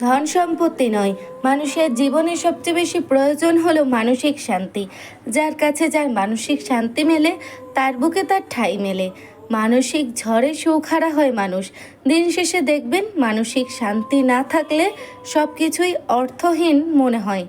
ধন সম্পত্তি নয়, মানুষের জীবনে সবচেয়ে বেশি প্রয়োজন হলো মানসিক শান্তি। যার কাছে যার মানসিক শান্তি মেলে, তার বুকে তার ঠাই মেলে। মানসিক ঝড়ে সৌখারা হয় মানুষ। দিন শেষে দেখবেন মানসিক শান্তি না থাকলে সব কিছুই অর্থহীন মনে হয়।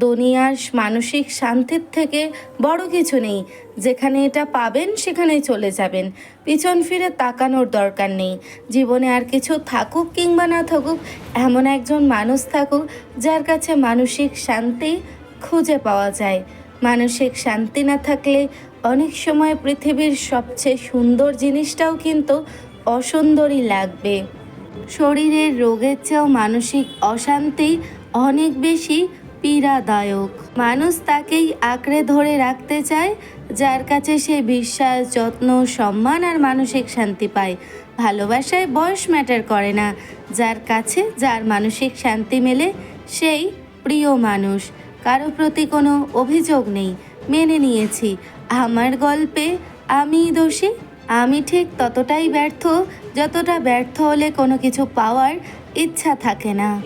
দুনিয়ার মানসিক শান্তির থেকে বড় কিছু নেই। যেখানে এটা পাবেন, সেখানেই চলে যাবেন। পিছন ফিরে তাকানোর দরকার নেই। জীবনে আর কিছু থাকুক কিংবা না থাকুক, এমন একজন মানুষ থাকুক যার কাছে মানসিক শান্তি খুঁজে পাওয়া যায়। মানসিক শান্তি না থাকলে অনেক সময় পৃথিবীর সবচেয়ে সুন্দর জিনিসটাও কিন্তু অসুন্দরই লাগবে। শরীরের রোগের চেয়েও মানসিক অশান্তি অনেক বেশি পীড়াদায়ক। মানুষ তাকেই আঁকড়ে ধরে রাখতে চায়, যার কাছে সে বিশ্বাস, যত্ন, সম্মান আর মানসিক শান্তি পায়। ভালোবাসায় বয়স ম্যাটার করে না। যার কাছে যার মানসিক শান্তি মেলে, সেই প্রিয় মানুষ। কারও প্রতি কোনো অভিযোগ নেই। মেনে নিয়েছি। আমার গল্পে আমিই দোষী, আমি ঠিক ততটাই ব্যর্থ, যতটা ব্যর্থ হলে কোনো কিছু পাওয়ার ইচ্ছা থাকে না।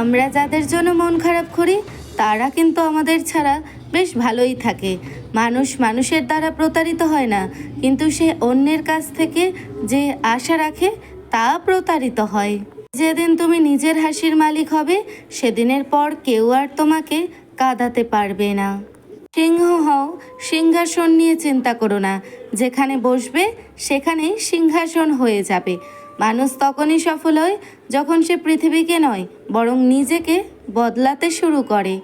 আমরা যাদের জন্য মন খারাপ করি, তারা কিন্তু আমাদের ছাড়া বেশ ভালোই থাকে। মানুষ মানুষের দ্বারা প্রতারিত হয় না, কিন্তু সে অন্যের কাছ থেকে যে আশা রাখে, তা প্রতারিত হয়। যেদিন তুমি নিজের হাসির মালিক হবে, সেদিনের পর কেউ আর তোমাকে কাঁদাতে পারবে না। সিংহ হও, সিংহাসন নিয়ে চিন্তা করো না। যেখানে বসবে, সেখানেই সিংহাসন হয়ে যাবে। মানুষ তখনই সফল হয় যখন সে পৃথিবীকে নয়, বরং নিজেকে বদলাতে শুরু করে।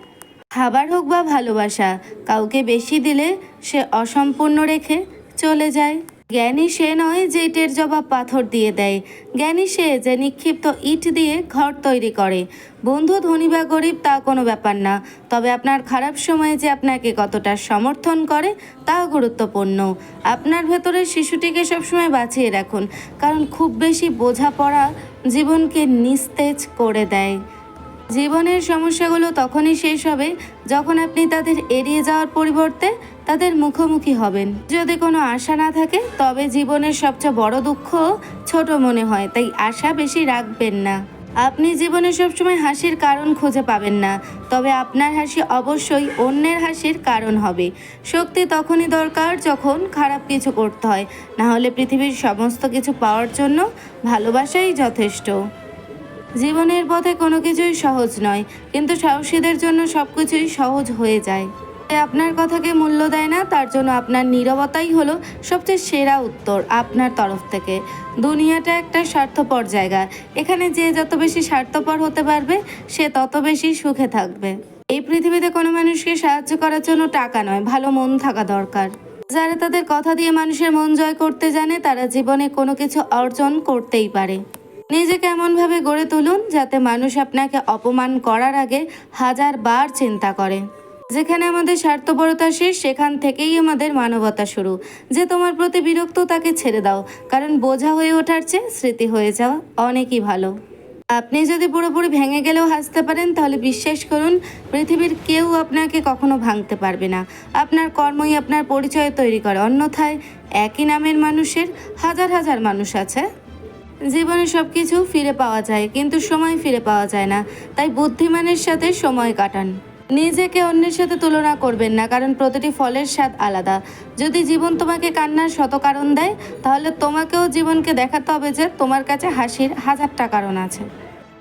খাবার হোক বা ভালোবাসা, কাউকে বেশি দিলে সে অসম্পূর্ণ রেখে চলে যায়। জ্ঞানী সে নয় যে ইটের জবাব পাথর দিয়ে দেয়। জ্ঞানী সে যে নিক্ষিপ্ত ইট দিয়ে ঘর তৈরি করে। বন্ধু, ধনী বা গরিব তা কোনো ব্যাপার না। তবে আপনার খারাপ সময়ে যে আপনাকে কতটা সমর্থন করে, তাও গুরুত্বপূর্ণ। আপনার ভেতরের শিশুটিকে সবসময় বাঁচিয়ে রাখুন, কারণ খুব বেশি বোঝাপড়া জীবনকে নিস্তেজ করে দেয়। জীবনের সমস্যাগুলো তখনই শেষ হবে যখন আপনি তাদের এড়িয়ে যাওয়ার পরিবর্তে তাদের মুখোমুখি হবেন। যদি কোনো আশা না থাকে, তবে জীবনের সবচেয়ে বড় দুঃখ ছোট মনে হয়, তাই আশা বেশি রাখবেন না। আপনি জীবনে সবসময় হাসির কারণ খুঁজে পাবেন না, তবে আপনার হাসি অবশ্যই অন্যের হাসির কারণ হবে। শক্তি তখনই দরকার যখন খারাপ কিছু করতে হয়, না হলে পৃথিবীর সমস্ত কিছু পাওয়ার জন্য ভালোবাসাই যথেষ্ট। জীবনের পথে কোনো কিছুই সহজ নয়, কিন্তু সাহসীদের জন্য সব কিছুই সহজ হয়ে যায়। আপনার কথাকে মূল্য দেয় না, তার জন্য আপনার নীরবতাই হলো সবচেয়ে সেরা উত্তর আপনার তরফ থেকে। দুনিয়াটা একটা স্বার্থপর জায়গা, এখানে যে যত বেশি স্বার্থপর হতে পারবে, সে তত বেশি সুখে থাকবে। এই পৃথিবীতে কোনো মানুষকে সাহায্য করার জন্য টাকা নয়, ভালো মন থাকা দরকার। যারা তাদের কথা দিয়ে মানুষের মন জয় করতে জানে, তারা জীবনে কোনো কিছু অর্জন করতেই পারে। নিজেকে এমনভাবে গড়ে তুলুন যাতে মানুষ আপনাকে অপমান করার আগে হাজার বার চিন্তা করে। যেখানে আমাদের স্বার্থপরতা শেষ, সেখান থেকেই আমাদের মানবতা শুরু। যে তোমার প্রতি বিরক্ত, তাকে ছেড়ে দাও। কারণ বোঝা হয়ে ওঠার চেয়ে স্মৃতি হয়ে যাওয়া অনেকই ভালো। আপনি যদি পুরোপুরি ভেঙে গেলেও হাসতে পারেন, তাহলে বিশ্বাস করুন, পৃথিবীর কেউ আপনাকে কখনো ভাঙতে পারবে না। আপনার কর্মই আপনার পরিচয় তৈরি করে। অন্যথায় একই নামের মানুষের হাজার হাজার মানুষ আছে। জীবনে সব কিছু ফিরে পাওয়া যায়, কিন্তু সময় ফিরে পাওয়া যায় না। তাই বুদ্ধিমানের সাথে সময় কাটান। নিজেকে অন্যের সাথে তুলনা করবেন না, কারণ প্রতিটি ফলের স্বাদ আলাদা। যদি জীবন তোমাকে কান্নার শত কারণ দেয়, তাহলে তোমাকেও জীবনকে দেখাতে হবে যে তোমার কাছে হাসির হাজারটা কারণ আছে।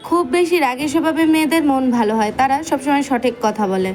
খুব বেশি রাগী স্বভাবে মেয়েদের মন ভালো হয়, তারা সবসময় সঠিক কথা বলে।